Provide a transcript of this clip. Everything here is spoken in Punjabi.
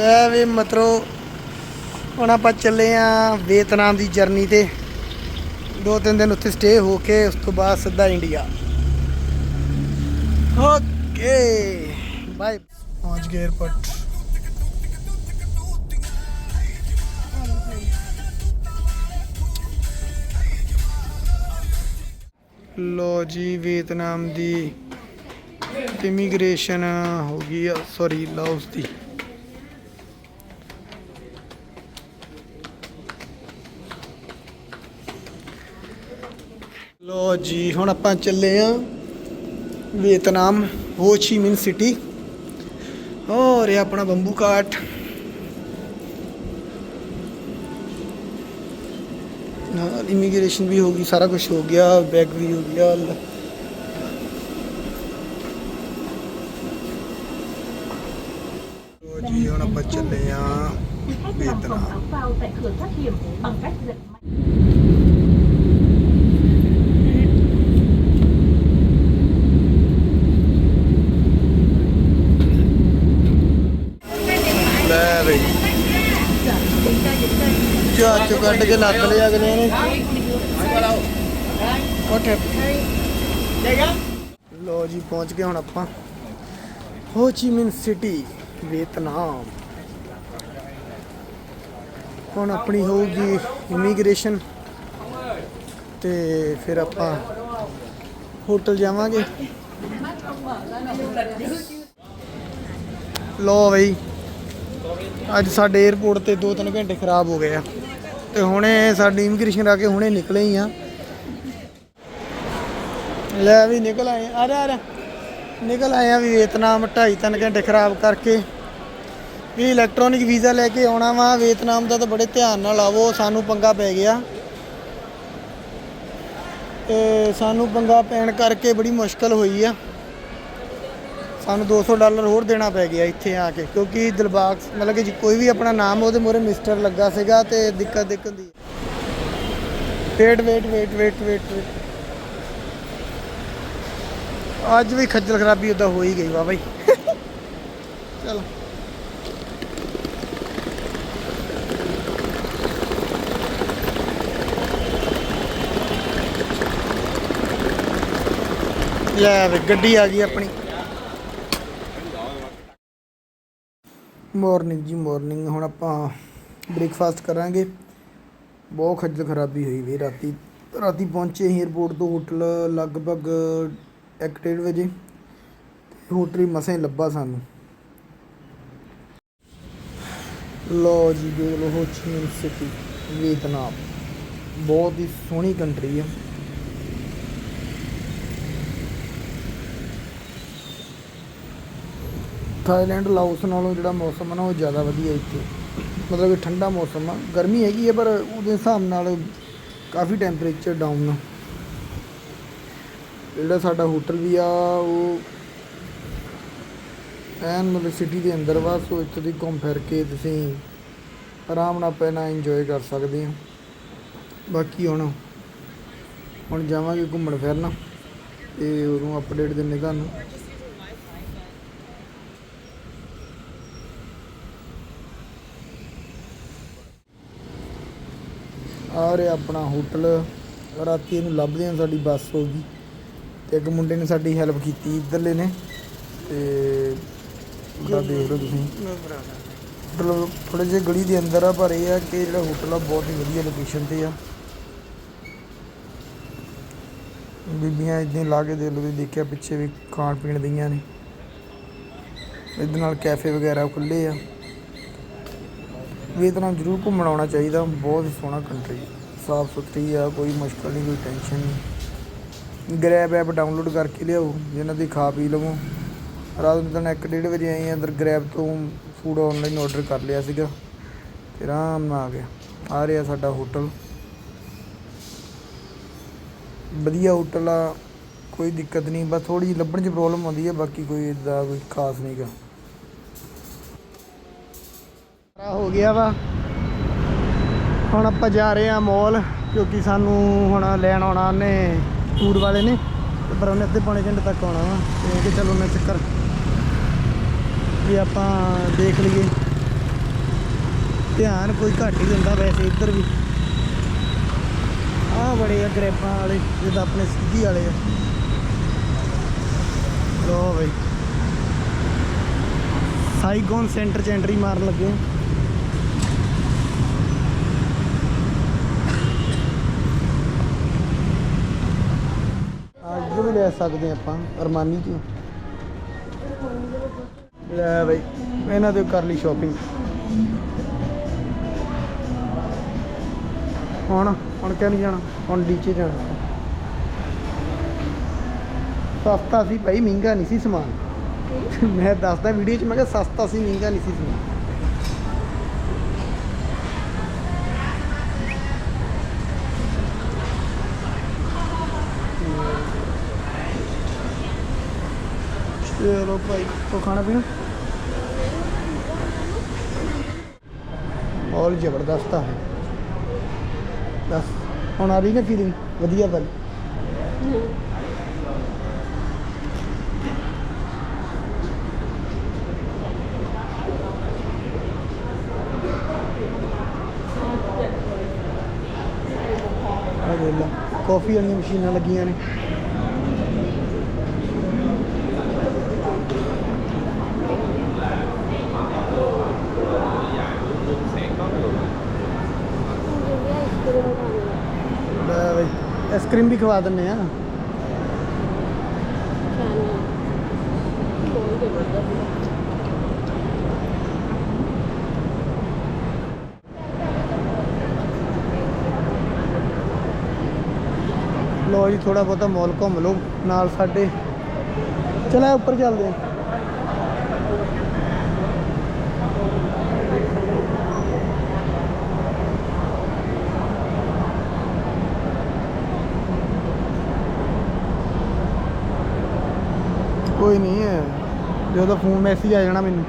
ਲੈ ਵੀ ਮਤਰੋ, ਹੁਣ ਆਪਾਂ ਚੱਲੇ ਆ ਵੀਅਤਨਾਮ ਦੀ ਜਰਨੀ ਤੇ। ਦੋ ਤਿੰਨ ਦਿਨ ਉੱਥੇ ਸਟੇ ਹੋ ਕੇ, ਉਸ ਤੋਂ ਬਾਅਦ ਸਿੱਧਾ ਇੰਡੀਆ ਓਕੇ ਬਾਏ ਪਹੁੰਚ ਗਏ 에어ਪੋਰਟ ਲੋ ਜੀ, ਵੀਅਤਨਾਮ ਦੀ ਇਮੀਗ੍ਰੇਸ਼ਨ ਹੋ ਗਈ ਆ। ਸੌਰੀ ਲਾਓਸ ਦੀ। ਲੋ ਜੀ, ਹੁਣ ਆਪਾਂ ਚੱਲੇ ਆ ਵੀਅਤਨਾਮ ਹੋ ਚੀ ਮਿਨ ਸਿਟੀ। ਔਰ ਇਹ ਆਪਣਾ ਬੰਬੂ ਕਾਟ ਨਾਲ ਇਮੀਗ੍ਰੇਸ਼ਨ ਵੀ ਹੋ ਗਈ, ਸਾਰਾ ਕੁਝ ਹੋ ਗਿਆ ਬੈਗ ਵੀ ਹੋ ਗਿਆ ਜੀ, ਹੁਣ ਆਪਾਂ ਚੱਲੇ ਆ khách ਕੱਢ ਕੇ ਲੱਤ ਲਿਆ ਅਗਲੇ ਨੇ ਉੱਠ। ਲੋ ਜੀ, ਪਹੁੰਚ ਗਏ ਹੁਣ ਆਪਾਂ। ਹੋ ਚੀ ਮਿਨ ਸਿਟੀ, ਵੀਅਤਨਾਮ। ਹੁਣ ਆਪਣੀ ਹੋਊਗੀ ਇਮੀਗ੍ਰੇਸ਼ਨ। ਤੇ ਫਿਰ ਆਪਾਂ ਹੋਟਲ ਜਾਵਾਂਗੇ। ਲੋ ਬਈ, ਅੱਜ ਸਾਡੇ 에어ਪੋਰਟ ਤੇ 2-3 ਘੰਟੇ ਖਰਾਬ ਹੋ ਗਏ ਆ। ਤੇ ਹੁਣੇ ਸਾਡੀ ਇਮੀਗ੍ਰੇਸ਼ਨ ਆ ਕੇ ਹੁਣੇ ਨਿਕਲੇ ਹੀ ਆ। ਲੈ ਵੀ ਨਿਕਲ ਆਏ ਆ। ਜਾ ਨਿਕਲ ਆਏ ਆ ਵੀ ਵੀਅਤਨਾਮ 2.5-3 ਘੰਟੇ ਖਰਾਬ ਕਰਕੇ। ਵੀ ਇਲੈਕਟ੍ਰੋਨਿਕ ਵੀਜ਼ਾ ਲੈ ਕੇ ਆਉਣਾ ਵਾ, ਵੀਅਤਨਾਮ ਦਾ ਤਾਂ ਬੜੇ ਧਿਆਨ ਨਾਲ ਆਵੋ, ਸਾਨੂੰ ਪੰਗਾ ਪੈ ਗਿਆ। ਤੇ ਸਾਨੂੰ ਪੰਗਾ ਪੈਣ ਕਰਕੇ ਬੜੀ ਮੁਸ਼ਕਲ ਹੋਈ ਆ। ਸਾਨੂੰ 200 ਡਾਲਰ ਹੋਰ ਦੇਣਾ ਪੈ ਗਿਆ ਇੱਥੇ ਆ ਕੇ, ਕਿਉਂਕਿ ਦਿਲਬਾਗ, ਮਤਲਬ ਕਿ ਕੋਈ ਵੀ ਆਪਣਾ ਨਾਮ ਉਹਦੇ ਮੂਹਰੇ ਮਿਸਟਰ ਲੱਗਾ ਸੀਗਾ ਤੇ ਦਿੱਕਤ ਦਿੱਕਤ ਦੀ। Wait wait wait wait wait wait ਅੱਜ ਵੀ ਖੱਜਲ ਖਰਾਬੀ ਉਦਾਂ ਹੋ ਹੀ ਗਈ ਵਾ ਬਾਈ। ਚਲੋ। ਲੈ ਵੀ, ਗੱਡੀ ਆ ਗਈ ਆਪਣੀ। ਮਾਰਨਿੰਗ ਜੀ ਮਾਰਨਿੰਗ ਹੁਣ ਆਪਾਂ ਬ੍ਰੇਕਫਾਸਟ ਕਰਾਂਗੇ। ਬਹੁਤ ਖੱਜਲ ਖਰਾਬੀ ਹੋਈ ਵੀ ਰਾਤੀ। ਰਾਤੀ ਪਹੁੰਚੇ ਅਸੀਂ 에어ਪੋਰਟ ਤੋਂ ਹੋਟਲ ਲਗਭਗ 1:30 ਵਜੇ। ਤੇ ਹੋਟਲ ਹੀ ਮਸਾਂ ਲੱਭਾ ਸਾਨੂੰ। ਲੋ ਜੀ, ਦੇਖ ਲਓ ਹੋ ਚੀ ਸਿਟੀ ਵੀਅਤਨਾਮ ਬਹੁਤ ਹੀ ਸੋਹਣੀ ਕੰਟਰੀ ਹੈ ਥਾਈਲੈਂਡ, ਲਾਓਸ ਨਾਲੋਂ ਜਿਹੜਾ ਮੌਸਮ ਆ ਨਾ ਉਹ ਜ਼ਿਆਦਾ ਵਧੀਆ ਇੱਥੇ। ਮਤਲਬ ਕਿ ਠੰਡਾ ਮੌਸਮ ਆ। ਗਰਮੀ ਹੈਗੀ ਹੈ ਪਰ ਉਹਦੇ ਹਿਸਾਬ ਨਾਲ ਕਾਫੀ ਟੈਂਪਰੇਚਰ ਡਾਊਨ ਆ। ਜਿਹੜਾ ਸਾਡਾ ਹੋਟਲ ਵੀ ਆ, ਉਹ ਐਨ ਮਤਲਬ ਸਿਟੀ ਦੇ ਅੰਦਰ ਵਾ, ਸੋ ਇੱਥੇ ਦੀ ਘੁੰਮ ਫਿਰ ਕੇ ਤੁਸੀਂ ਆਰਾਮ ਨਾਲ ਪਹਿਲਾਂ ਇੰਜੋਏ ਕਰ ਸਕਦੇ ਹੋ। ਬਾਕੀ ਹੁਣ ਹੁਣ ਜਾਵਾਂਗੇ ਘੁੰਮਣ ਫਿਰਨ ਤੇ ਉਦੋਂ ਅਪਡੇਟ ਦਿੰਨੇ ਤੁਹਾਨੂੰ। ਆ ਰਿਹਾ ਆਪਣਾ ਹੋਟਲ। ਰਾਤੀ ਇਹਨੂੰ ਲੱਭਦੇ ਆ ਸਾਡੀ ਬੱਸ ਹੋ ਗਈ। ਤੇ ਇੱਕ ਮੁੰਡੇ ਨੇ ਸਾਡੀ ਹੈਲਪ ਕੀਤੀ ਇੱਧਰਲੇ ਨੇ। ਤੇ ਬੜਾ ਦੇਖ ਲਓ ਤੁਸੀਂ। ਮਤਲਬ ਥੋੜੇ ਜਿਹੇ ਗਲੀ ਦੇ ਅੰਦਰ ਆ ਪਰ ਇਹ ਆ ਕਿ ਜਿਹੜਾ ਹੋਟਲ ਆ ਬਹੁਤ ਹੀ ਵਧੀਆ ਲੋਕੇਸ਼ਨ ਤੇ ਆ। ਬੀਬੀਆਂ ਇਦਾਂ ਲਾ ਕੇ ਦੇ ਲੋ ਤੁਸੀਂ ਦੇਖਿਆ ਪਿੱਛੇ ਵੀ ਖਾਣ ਪੀਣ ਦੀਆਂ ਨੇ। ਇਹਦੇ ਨਾਲ ਕੈਫੇ ਵਗੈਰਾ ਖੁੱਲੇ ਆ। ਵੀਅਤਨਾਮ ਜ਼ਰੂਰ ਘੁੰਮਣ ਆਉਣਾ ਚਾਹੀਦਾ। ਬਹੁਤ ਹੀ ਸੋਹਣਾ ਕੰਟਰੀ ਸਾਫ਼ ਸੁਥਰੀ ਆ, ਕੋਈ ਮੁਸ਼ਕਲ ਨਹੀਂ, ਕੋਈ ਟੈਨਸ਼ਨ ਨਹੀਂ। ਗ੍ਰੈਬ ਐਪ ਡਾਊਨਲੋਡ ਕਰਕੇ ਲਿਆਓ, ਜਿਹਨਾਂ ਦੀ ਖਾ ਪੀ ਲਵੋ। ਰਾਤ ਨੂੰ ਤਾਂ 1:30 ਵਜੇ ਆਏ ਅੰਦਰ ਗ੍ਰੈਬ ਤੋਂ ਫੂਡ ਆਨਲਾਈਨ ਆਰਡਰ ਕਰ ਲਿਆ ਸੀਗਾ। ਤੇ ਆਰਾਮ ਨਾਲ ਆ ਗਿਆ। ਆ ਰਿਹਾ ਸਾਡਾ ਹੋਟਲ ਵਧੀਆ ਹੋਟਲ ਆ, ਕੋਈ ਦਿੱਕਤ ਨਹੀਂ। ਬਸ ਥੋੜੀ ਜਿਹੀ ਲੱਭਣ 'ਚ ਪ੍ਰੋਬਲਮ ਆਉਂਦੀ ਹੈ ਬਾਕੀ ਕੋਈ ਇਦਾਂ ਕੋਈ ਖਾਸ ਨਹੀਂਗਾ ਹੋ ਗਿਆ ਵਾ। ਹੁਣ ਆਪਾਂ ਜਾ ਰਹੇ ਆ ਮੋਲ ਕਿਉਂਕਿ ਸਾਨੂੰ ਹੁਣ ਲੈਣ ਆਉਣਾ ਉਹਨੇ ਟੂਰ ਵਾਲੇ ਨੇ, ਤੇ ਪਰ ਉਹਨੇ ਅੱਧੇ ਪੌਣੇ ਘੰਟੇ ਤੱਕ ਆਉਣਾ ਵਾ। ਤੇ ਕਿ ਚਲੋ ਮੈਂ ਚੱਕਰ ਵੀ ਆਪਾਂ ਦੇਖ ਲਈਏ। ਧਿਆਨ ਕੋਈ ਘੱਟ ਹੀ ਦਿੰਦਾ ਵੈਸੇ ਇੱਧਰ ਵੀ। ਆਹ ਬੜੇ ਆ ਗਰੇਪਾਂ ਵਾਲੇ, ਜਿੱਦਾਂ ਆਪਣੇ ਸਿੱਧੀ ਵਾਲੇ ਆ। ਲੋ ਬਈ। ਸਾਈਗੋਨ ਸੈਂਟਰ ਚ ਐਂਟਰੀ ਮਾਰਨ ਲੱਗੇ ਆ ਇੱਧਰ ਵੀ ਲੈ ਸਕਦੇ ਆਪਾਂ, ਅਰਮਾਨੀ ਚ ਲੈ ਬਈ, ਇਹਨਾਂ ਦੇ ਕਰ ਲਈ ਸ਼ਾਪਿੰਗ ਹੁਣ ਹੁਣ ਕਿਉਂ ਨਹੀਂ ਜਾਣਾ? ਹੁਣ ਡੀਚੇ ਜਾਣਾ। ਸਸਤਾ ਸੀ ਭਾਈ ਮਹਿੰਗਾ ਨਹੀਂ ਸੀ ਸਮਾਨ। ਮੈਂ ਦੱਸਦਾ ਵੀਡੀਓ 'ਚ, ਮੈਂ ਕਿਹਾ ਸਸਤਾ ਸੀ, ਮਹਿੰਗਾ ਨਹੀਂ ਸੀ ਸਮਾਨ। ਚਲੋ ਭਾਈ ਕੋ ਖਾਣਾ ਪੀਣਾ? ਮਾਹੌਲ ਜ਼ਬਰਦਸਤ ਆ। ਬਸ, ਹੁਣ ਆ ਰਹੀ ਨਾ ਫੀਲਿੰਗ ਵਧੀਆ ਵਾਲੀ ਆ ਦੇਖ ਲਾ ਕਾਫੀ ਵਾਲੀਆਂ ਮਸ਼ੀਨਾਂ ਲੱਗੀਆਂ ਨੇ ਲੈ ਬਈ ਆਈਸਕ੍ਰੀਮ ਵੀ ਖਵਾ ਦਿੰਨੇ ਆ। ਲੋ ਜੀ ਥੋੜਾ ਬਹੁਤਾ ਮਾਲ ਘੁੰਮ ਲਓ, ਨਾਲ ਸਾਡੇ। ਚਲਾ ਉੱਪਰ ਚੱਲਦੇ ਆ। ਕੋਈ ਨਹੀਂ ਜਦੋਂ ਫੋਨ ਮੈਸੇਜ ਆ ਜਾਣਾ ਮੈਨੂੰ।